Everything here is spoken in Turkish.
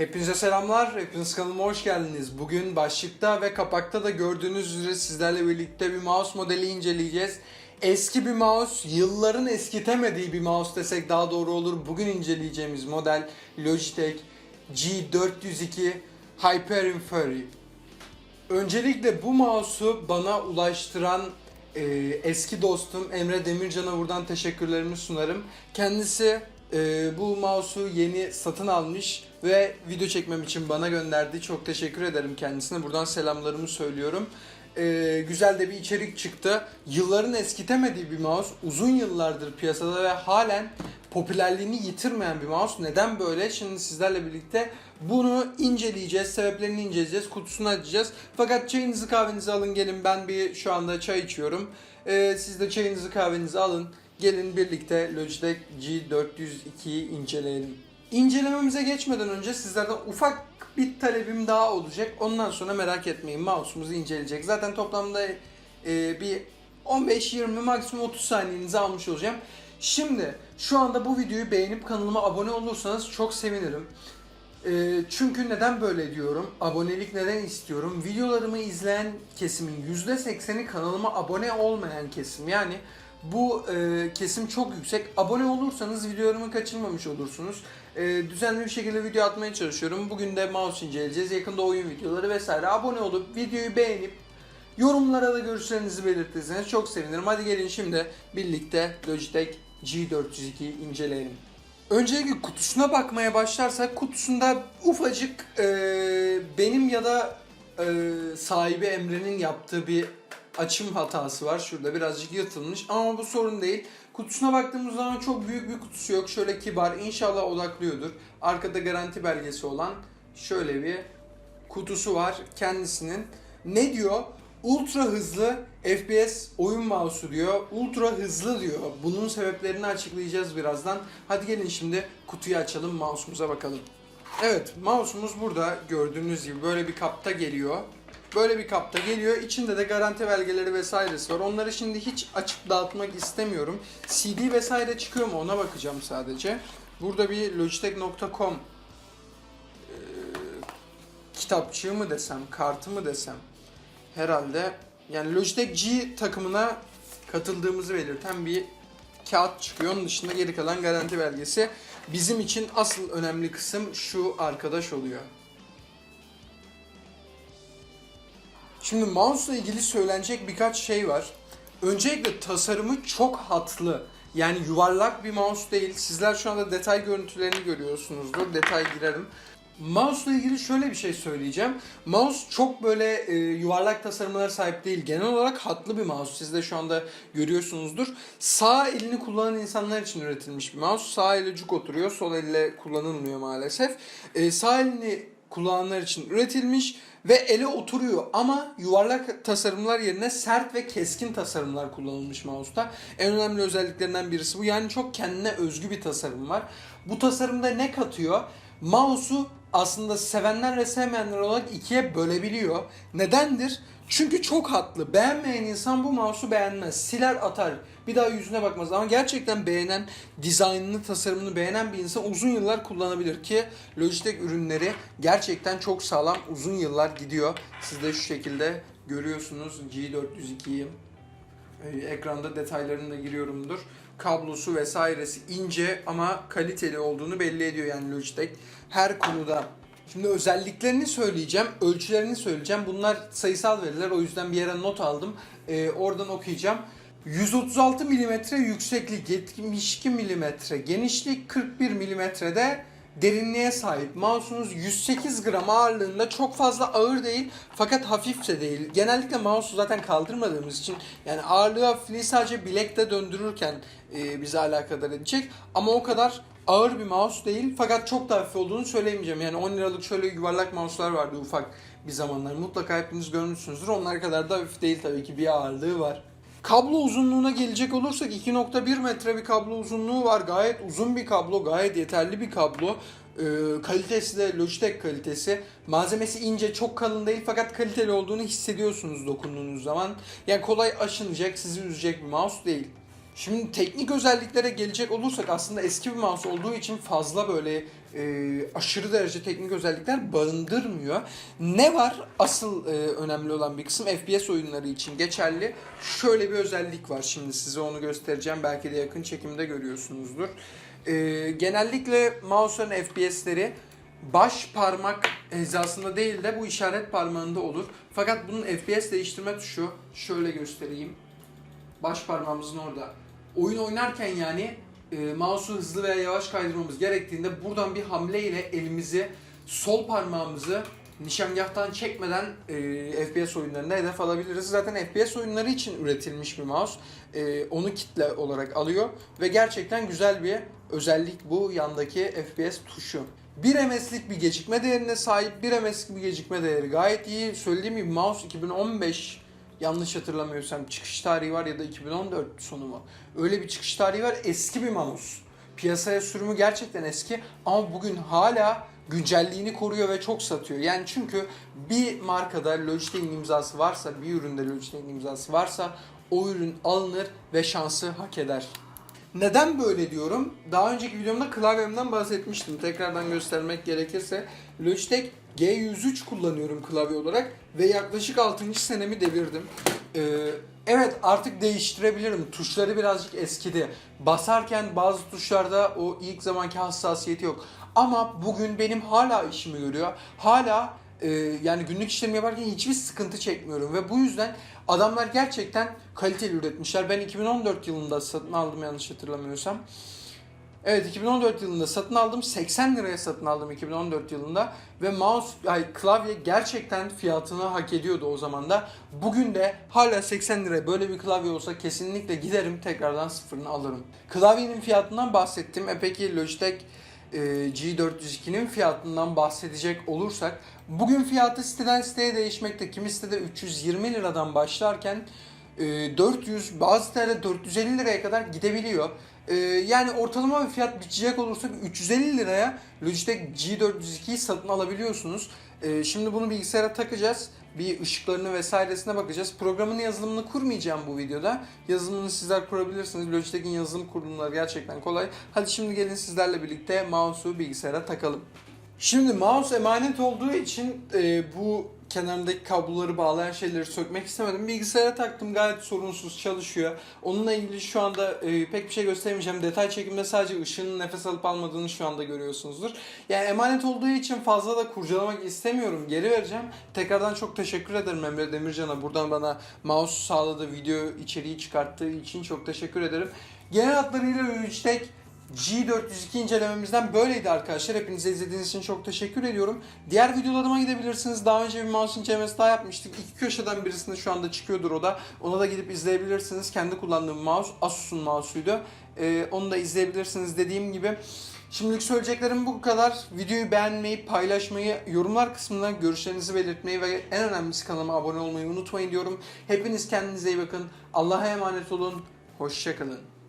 Hepinize selamlar, hepiniz kanalıma hoş geldiniz. Bugün başlıkta ve kapakta da gördüğünüz üzere sizlerle birlikte bir mouse modeli inceleyeceğiz. Eski bir mouse, yılların eskitemediği bir mouse desek daha doğru olur. Bugün inceleyeceğimiz model Logitech G402 Hyperion Fury. Öncelikle bu mouse'u bana ulaştıran e, eski dostum Emre Demircan'a buradan teşekkürlerimi sunarım. Kendisi e, bu mouse'u yeni satın almış ve video çekmem için bana gönderdi. Çok teşekkür ederim kendisine. Buradan selamlarımı söylüyorum. E, güzel de bir içerik çıktı. Yılların eskitemediği bir mouse. Uzun yıllardır piyasada ve halen popülerliğini yitirmeyen bir mouse. Neden böyle? Şimdi sizlerle birlikte bunu inceleyeceğiz. Sebeplerini inceleyeceğiz. Kutusunu açacağız. Fakat çayınızı kahvenizi alın gelin. Ben bir şu anda çay içiyorum. Ee, siz de çayınızı kahvenizi alın. Gelin birlikte Logitech G402'yi inceleyelim. İncelememize geçmeden önce sizlerden ufak bir talebim daha olacak. Ondan sonra merak etmeyin mouse'umuzu inceleyecek. Zaten toplamda e, bir 15-20 maksimum 30 saniyenizi almış olacağım. Şimdi şu anda bu videoyu beğenip kanalıma abone olursanız çok sevinirim. Ee, çünkü neden böyle diyorum? Abonelik neden istiyorum? Videolarımı izleyen kesimin %80'i kanalıma abone olmayan kesim. Yani bu e, kesim çok yüksek. Abone olursanız videolarımı kaçırmamış olursunuz. E, düzenli bir şekilde video atmaya çalışıyorum. Bugün de mouse inceleyeceğiz. Yakında oyun videoları vesaire. Abone olup videoyu beğenip Yorumlara da görüşlerinizi belirtirseniz çok sevinirim. Hadi gelin şimdi birlikte Logitech G402'yi inceleyelim. Öncelikle kutusuna bakmaya başlarsak kutusunda ufacık e, benim ya da e, sahibi Emre'nin yaptığı bir açım hatası var. Şurada birazcık yırtılmış ama bu sorun değil. Kutusuna baktığımız zaman çok büyük bir kutusu yok. Şöyle kibar inşallah odaklıyordur. Arkada garanti belgesi olan şöyle bir kutusu var kendisinin. Ne diyor? Ultra hızlı FPS oyun mouse'u diyor. Ultra hızlı diyor. Bunun sebeplerini açıklayacağız birazdan. Hadi gelin şimdi kutuyu açalım, mouse'umuza bakalım. Evet, mouse'umuz burada gördüğünüz gibi böyle bir kapta geliyor. Böyle bir kapta geliyor. İçinde de garanti belgeleri vesairesi var. Onları şimdi hiç açıp dağıtmak istemiyorum. CD vesaire çıkıyor mu ona bakacağım sadece. Burada bir logitech.com eee, kitapçığı mı desem, kartı mı desem herhalde yani Logitech G takımına katıldığımızı belirten bir kağıt çıkıyor. Onun dışında geri kalan garanti belgesi. Bizim için asıl önemli kısım şu arkadaş oluyor. Şimdi mouse ile ilgili söylenecek birkaç şey var. Öncelikle tasarımı çok hatlı. Yani yuvarlak bir mouse değil. Sizler şu anda detay görüntülerini görüyorsunuzdur. Detay girerim. Mouse ile ilgili şöyle bir şey söyleyeceğim. Mouse çok böyle e, yuvarlak tasarımlara sahip değil. Genel olarak hatlı bir mouse. Siz de şu anda görüyorsunuzdur. Sağ elini kullanan insanlar için üretilmiş bir mouse. Sağ elle cuk oturuyor, sol elle kullanılmıyor maalesef. E, sağ elini kullananlar için üretilmiş ve ele oturuyor ama yuvarlak tasarımlar yerine sert ve keskin tasarımlar kullanılmış mouse'ta. En önemli özelliklerinden birisi bu. Yani çok kendine özgü bir tasarım var. Bu tasarımda ne katıyor? Mouse'u aslında sevenler ve sevmeyenler olarak ikiye bölebiliyor. Nedendir? Çünkü çok hatlı. Beğenmeyen insan bu mouse'u beğenmez. Siler atar. Bir daha yüzüne bakmaz. Ama gerçekten beğenen, dizaynını, tasarımını beğenen bir insan uzun yıllar kullanabilir ki Logitech ürünleri gerçekten çok sağlam uzun yıllar gidiyor. Siz de şu şekilde görüyorsunuz G402'yi. Ee, Ekranda detaylarını da giriyorumdur. Kablosu vesairesi ince ama kaliteli olduğunu belli ediyor yani Logitech. Her konuda Şimdi özelliklerini söyleyeceğim, ölçülerini söyleyeceğim. Bunlar sayısal veriler o yüzden bir yere not aldım. Ee, oradan okuyacağım. 136 mm yükseklik, 72 mm genişlik, 41 mm'de derinliğe sahip. Mouse'unuz 108 gram ağırlığında çok fazla ağır değil fakat hafif de değil. Genellikle mouse'u zaten kaldırmadığımız için yani ağırlığı hafifliği sadece bilekte döndürürken e, bizi alakadar edecek. Ama o kadar ağır bir mouse değil fakat çok da hafif olduğunu söyleyemeyeceğim. Yani 10 liralık şöyle yuvarlak mouse'lar vardı ufak bir zamanlar. Mutlaka hepiniz görmüşsünüzdür. Onlar kadar da hafif değil tabii ki bir ağırlığı var. Kablo uzunluğuna gelecek olursak 2.1 metre bir kablo uzunluğu var. Gayet uzun bir kablo, gayet yeterli bir kablo. Ee, kalitesi de Logitech kalitesi. Malzemesi ince, çok kalın değil fakat kaliteli olduğunu hissediyorsunuz dokunduğunuz zaman. Yani kolay aşınacak, sizi üzecek bir mouse değil. Şimdi teknik özelliklere gelecek olursak aslında eski bir mouse olduğu için fazla böyle e, aşırı derece teknik özellikler barındırmıyor. Ne var? Asıl e, önemli olan bir kısım FPS oyunları için geçerli. Şöyle bir özellik var. Şimdi size onu göstereceğim. Belki de yakın çekimde görüyorsunuzdur. E, genellikle mouse'ların FPS'leri baş parmak hizasında değil de bu işaret parmağında olur. Fakat bunun FPS değiştirme tuşu şöyle göstereyim. Baş parmağımızın orada. Oyun oynarken yani e, mouse'u hızlı veya yavaş kaydırmamız gerektiğinde buradan bir hamle ile elimizi sol parmağımızı nişangahtan çekmeden e, FPS oyunlarında hedef alabiliriz. Zaten FPS oyunları için üretilmiş bir mouse. E, onu kitle olarak alıyor ve gerçekten güzel bir özellik bu yandaki FPS tuşu. 1 MS'lik bir gecikme değerine sahip. 1 MS'lik bir gecikme değeri gayet iyi. Söylediğim gibi mouse 2015 yanlış hatırlamıyorsam çıkış tarihi var ya da 2014 sonu mu? Öyle bir çıkış tarihi var. Eski bir mouse. Piyasaya sürümü gerçekten eski ama bugün hala güncelliğini koruyor ve çok satıyor. Yani çünkü bir markada Logitech'in imzası varsa, bir üründe Logitech'in imzası varsa o ürün alınır ve şansı hak eder. Neden böyle diyorum? Daha önceki videomda klavyemden bahsetmiştim. Tekrardan göstermek gerekirse Logitech G103 kullanıyorum klavye olarak ve yaklaşık 6. senemi devirdim. Ee, evet artık değiştirebilirim. Tuşları birazcık eskidi. Basarken bazı tuşlarda o ilk zamanki hassasiyeti yok. Ama bugün benim hala işimi görüyor. Hala e, yani günlük işlerimi yaparken hiçbir sıkıntı çekmiyorum ve bu yüzden adamlar gerçekten kaliteli üretmişler. Ben 2014 yılında satın aldım yanlış hatırlamıyorsam. Evet 2014 yılında satın aldım. 80 liraya satın aldım 2014 yılında ve mouse ay klavye gerçekten fiyatını hak ediyordu o zaman da. Bugün de hala 80 liraya böyle bir klavye olsa kesinlikle giderim tekrardan sıfırını alırım. Klavyenin fiyatından bahsettim. E peki Logitech G402'nin fiyatından bahsedecek olursak bugün fiyatı siteden siteye değişmekte. Kimi sitede 320 liradan başlarken e, 400 bazı sitelerde 450 liraya kadar gidebiliyor. E, yani ortalama bir fiyat biçecek olursak 350 liraya Logitech G402'yi satın alabiliyorsunuz. E, şimdi bunu bilgisayara takacağız. Bir ışıklarını vesairesine bakacağız. Programın yazılımını kurmayacağım bu videoda. Yazılımını sizler kurabilirsiniz. Logitech'in yazılım kurulumları gerçekten kolay. Hadi şimdi gelin sizlerle birlikte mouse'u bilgisayara takalım. Şimdi mouse emanet olduğu için e, bu kenarındaki kabloları bağlayan şeyleri sökmek istemedim. Bilgisayara taktım gayet sorunsuz çalışıyor. Onunla ilgili şu anda e, pek bir şey gösteremeyeceğim. Detay çekimde sadece ışığın nefes alıp almadığını şu anda görüyorsunuzdur. Yani emanet olduğu için fazla da kurcalamak istemiyorum. Geri vereceğim. Tekrardan çok teşekkür ederim Emre Demircan'a. Buradan bana mouse sağladığı video içeriği çıkarttığı için çok teşekkür ederim. Genel hatlarıyla Logitech G402 incelememizden böyleydi arkadaşlar. Hepinize izlediğiniz için çok teşekkür ediyorum. Diğer videolarıma gidebilirsiniz. Daha önce bir mouse incelemesi daha yapmıştık. İki köşeden birisinde şu anda çıkıyordur o da. Ona da gidip izleyebilirsiniz. Kendi kullandığım mouse Asus'un mouse'uydu. Ee, onu da izleyebilirsiniz dediğim gibi. Şimdilik söyleyeceklerim bu kadar. Videoyu beğenmeyi, paylaşmayı, yorumlar kısmına görüşlerinizi belirtmeyi ve en önemlisi kanalıma abone olmayı unutmayın diyorum. Hepiniz kendinize iyi bakın. Allah'a emanet olun. Hoşçakalın.